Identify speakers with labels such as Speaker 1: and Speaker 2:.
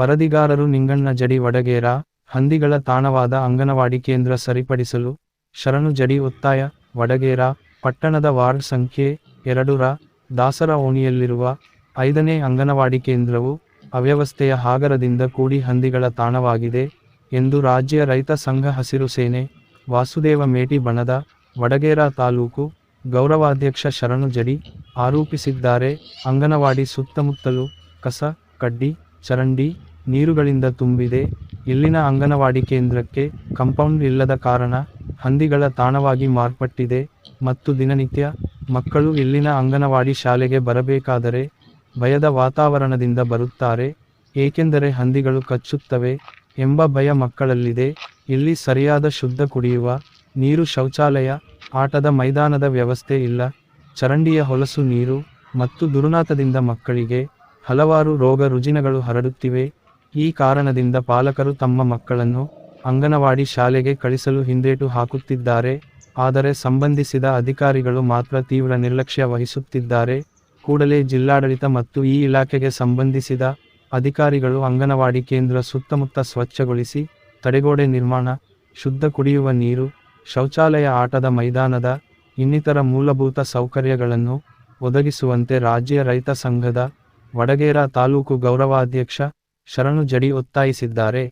Speaker 1: ವರದಿಗಾರರು ನಿಂಗಣ್ಣ ಜಡಿ ವಡಗೇರ, ಹಂದಿಗಳ ತಾಣವಾದ ಅಂಗನವಾಡಿ ಕೇಂದ್ರ ಸರಿಪಡಿಸಲು, ಶರಣು ಜಡಿ ಒತ್ತಾಯ, ವಡಗೇರ, ಪಟ್ಟಣದ ವಾರ್ಡ್ ಸಂಖ್ಯೆ ಎರಡುರ, ದಾಸರ ಓಣಿಯಲ್ಲಿರುವ ಐದನೇ ಅಂಗನವಾಡಿ ಕೇಂದ್ರವು ಅವ್ಯವಸ್ಥೆಯ ಹಾಗರದಿಂದ ಕೂಡಿ ಹಂದಿಗಳ ತಾಣವಾಗಿದೆ ಎಂದು ರಾಜ್ಯ ರೈತ ಸಂಘ ಹಸಿರು ಸೇನೆ, ವಾಸುದೇವ ಮೇಟಿ ಬಣದ, ವಡಗೇರ ತಾಲೂಕು ಗೌರವಾಧ್ಯಕ್ಷ ಶರಣು ಜಡಿ ಆರೋಪಿಸಿದ್ದಾರೆ. ಅಂಗನವಾಡಿ ಸುತ್ತಮುತ್ತಲು ಕಸ, ಕಡ್ಡಿ, ಚರಂಡಿ ನೀರುಗಳಿಂದ ತುಂಬಿದೆ. ಇಲ್ಲಿನ ಅಂಗನವಾಡಿ ಕೇಂದ್ರಕ್ಕೆ ಕಂಪೌಂಡ್ ಇಲ್ಲದ ಕಾರಣ ಹಂದಿಗಳ ತಾಣವಾಗಿ ಮಾರ್ಪಟ್ಟಿದೆ ಮತ್ತು ದಿನನಿತ್ಯ ಮಕ್ಕಳು ಇಲ್ಲಿನ ಅಂಗನವಾಡಿ ಶಾಲೆಗೆ ಬರಬೇಕಾದರೆ ಭಯದ ವಾತಾವರಣದಿಂದ ಬರುತ್ತಾರೆ. ಏಕೆಂದರೆ ಹಂದಿಗಳು ಕಚ್ಚುತ್ತವೆ ಎಂಬ ಭಯ ಮಕ್ಕಳಲ್ಲಿದೆ. ಇಲ್ಲಿ ಸರಿಯಾದ ಶುದ್ಧ ಕುಡಿಯುವ, ನೀರು ಶೌಚಾಲಯ, ಆಟದ ಮೈದಾನದ ವ್ಯವಸ್ಥೆ ಇಲ್ಲ. ಚರಂಡಿಯ ಹೊಲಸು ನೀರು ಮತ್ತು ದುರುನಾತದಿಂದ ಮಕ್ಕಳಿಗೆ ಹಲವಾರು ರೋಗ ರುಜಿನಗಳು ಹರಡುತ್ತಿವೆ. ಈ ಕಾರಣದಿಂದ ಪಾಲಕರು ತಮ್ಮ ಮಕ್ಕಳನ್ನು ಅಂಗನವಾಡಿ ಶಾಲೆಗೆ ಕಳಿಸಲು ಹಿಂದೇಟು ಹಾಕುತ್ತಿದ್ದಾರೆ, ಆದರೆ ಸಂಬಂಧಿಸಿದ ಅಧಿಕಾರಿಗಳು ಮಾತ್ರ ತೀವ್ರ ನಿರ್ಲಕ್ಷ್ಯ ವಹಿಸುತ್ತಿದ್ದಾರೆ. ಕೂಡಲೇ ಜಿಲ್ಲಾಡಳಿತ ಮತ್ತು ಈ ಇಲಾಖೆಗೆ ಸಂಬಂಧಿಸಿದ ಅಧಿಕಾರಿಗಳು ಅಂಗನವಾಡಿ ಕೇಂದ್ರ ಸುತ್ತಮುತ್ತ ಸ್ವಚ್ಛಗೊಳಿಸಿ, ತಡೆಗೋಡೆ ನಿರ್ಮಾಣ, ಶುದ್ಧ ಕುಡಿಯುವ ನೀರು, ಶೌಚಾಲಯ ಆಟದ ಮೈದಾನದ ಇನ್ನಿತರ ಮೂಲಭೂತ ಸೌಕರ್ಯಗಳನ್ನು ಒದಗಿಸುವಂತೆ ರಾಜ್ಯ ರೈತ ಸಂಘದ ವಡಗೇರ ತಾಲೂಕು ಗೌರವಾಧ್ಯಕ್ಷ ಶರಣು ಜಡಿ ಒತ್ತಾಯಿಸಿದ್ದಾರೆ.